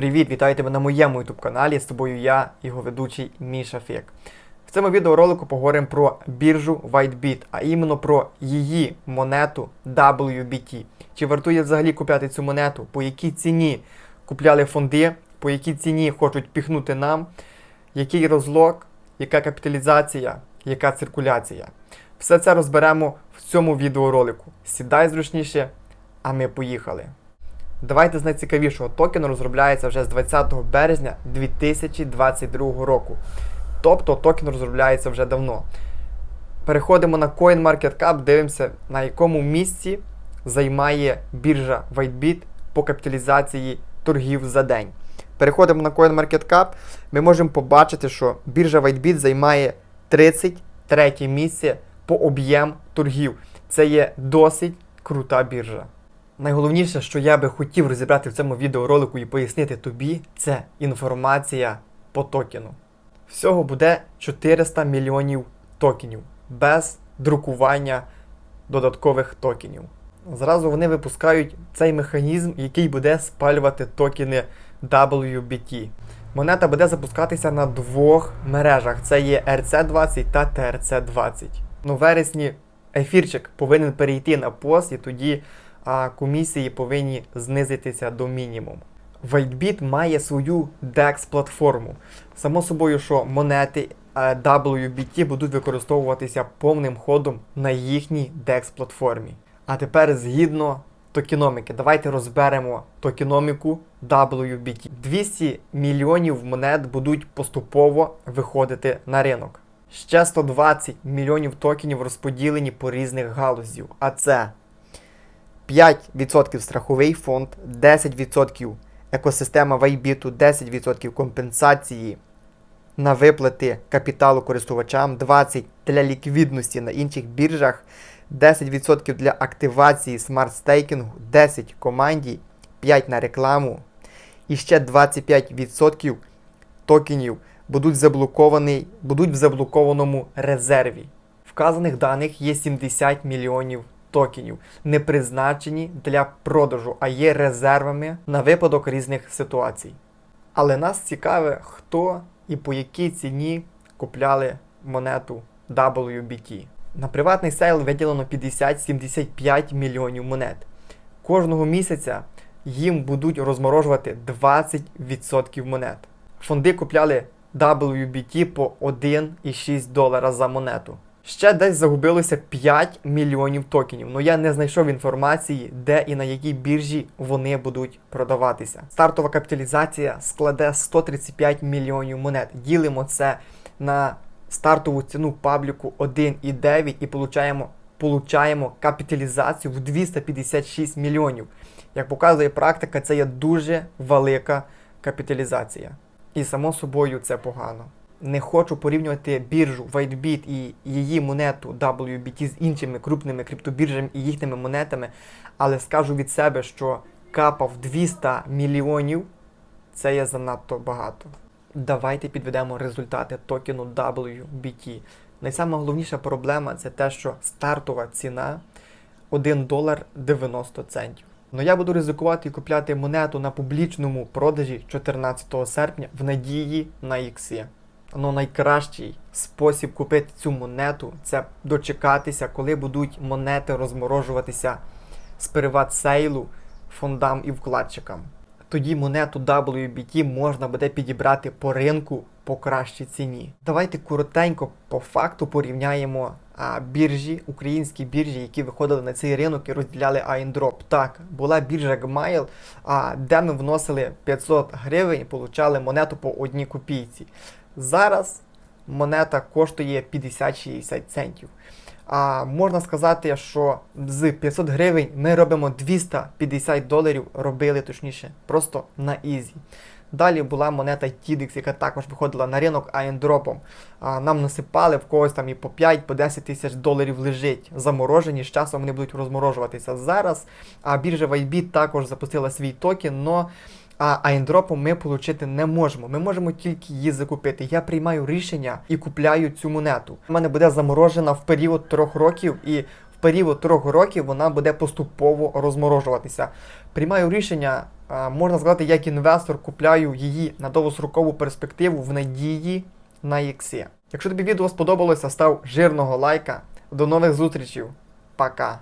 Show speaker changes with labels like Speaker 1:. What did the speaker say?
Speaker 1: Привіт, вітаю тебе на моєму YouTube каналі. З тобою я, його ведучий Міша Фік. В цьому відеоролику поговоримо про біржу WhiteBit, а іменно про її монету WBT. Чи вартує взагалі купляти цю монету, по якій ціні купляли фонди, по якій ціні хочуть піхнути нам, який розлог, яка капіталізація, яка циркуляція. Все це розберемо в цьому відеоролику. Сідай зручніше, а ми поїхали. Давайте з найцікавішого токену розробляється вже з 20 березня 2022 року. Тобто токен розробляється вже давно. Переходимо на CoinMarketCap, дивимося, на якому місці займає біржа WhiteBit по капіталізації торгів за день. Переходимо на CoinMarketCap, ми можемо побачити, що біржа WhiteBit займає 33 місце по об'єм торгів. Це є досить крута біржа. Найголовніше, що я би хотів розібрати в цьому відеоролику і пояснити тобі, це інформація по токену. Всього буде 400 мільйонів токенів без друкування додаткових токенів. Зразу вони випускають цей механізм, який буде спалювати токени WBT. Монета буде запускатися на двох мережах: це є RC20 та TRC20. Ну, вересні ефірчик повинен перейти на пост, і тоді а комісії повинні знизитися до мінімуму. WhiteBit має свою DEX-платформу. Само собою, що монети е, WBT будуть використовуватися повним ходом на їхній DEX-платформі. А тепер згідно токеноміки, давайте розберемо токеноміку WBT. 200 мільйонів монет будуть поступово виходити на ринок. Ще 120 мільйонів токенів розподілені по різних галузів. А це 5% страховий фонд, 10% екосистема Вайбіту, 10% компенсації на виплати капіталу користувачам, 20% для ліквідності на інших біржах, 10% для активації смарт-стейкінгу, 10% команді, 5% на рекламу і ще 25% токенів будуть, заблоковані, будуть в заблокованому резерві. Вказаних даних є 70 мільйонів токенів, не призначені для продажу, а є резервами на випадок різних ситуацій. Але нас цікаве, хто і по якій ціні купляли монету WBT. На приватний сейл виділено 50-75 мільйонів монет. Кожного місяця їм будуть розморожувати 20% монет. Фонди купляли WBT по 1,6 долара за монету. Ще десь загубилося 5 мільйонів токенів. Ну я не знайшов інформації, де і на якій біржі вони будуть продаватися. Стартова капіталізація складе 135 мільйонів монет. Ділимо це на стартову ціну пабліку 1,9 і получаємо, получаємо капіталізацію в 256 мільйонів. Як показує практика, це є дуже велика капіталізація. І само собою це погано. Не хочу порівнювати біржу WhiteBit і її монету WBT з іншими крупними криптобіржами і їхніми монетами, але скажу від себе, що капа в 200 мільйонів це є занадто багато. Давайте підведемо результати токену WBT. Найсамоголовніша проблема це те, що стартова ціна 1 долар 90 центів. Ну я буду ризикувати і купляти монету на публічному продажі 14 серпня в надії на ікси. Ну, найкращий спосіб купити цю монету це дочекатися, коли будуть монети розморожуватися з приват сейлу фондам і вкладчикам. Тоді монету WBT можна буде підібрати по ринку по кращій ціні. Давайте коротенько по факту порівняємо а, біржі, українські біржі, які виходили на цей ринок і розділяли iDrop. Так, була біржа Gmail, а, де ми вносили 500 гривень і получали монету по одній копійці. Зараз монета коштує 50-60 центів. А можна сказати, що з 500 гривень ми робимо 250 доларів, робили точніше, просто на ізі. Далі була монета TIDX, яка також виходила на ринок айндропом. Нам насипали в когось там і по 5 по 10 тисяч доларів лежить. Заморожені, з часом вони будуть розморожуватися зараз. А біржа YB також запустила свій токен, но а айндропу ми отримати не можемо. Ми можемо тільки її закупити. Я приймаю рішення і купляю цю монету. У мене буде заморожена в період трьох років, і в період трьох років вона буде поступово розморожуватися. Приймаю рішення, можна сказати, як інвестор купляю її на довгострокову перспективу в надії на ікси. Якщо тобі відео сподобалося, став жирного лайка. До нових зустрічей. Пока.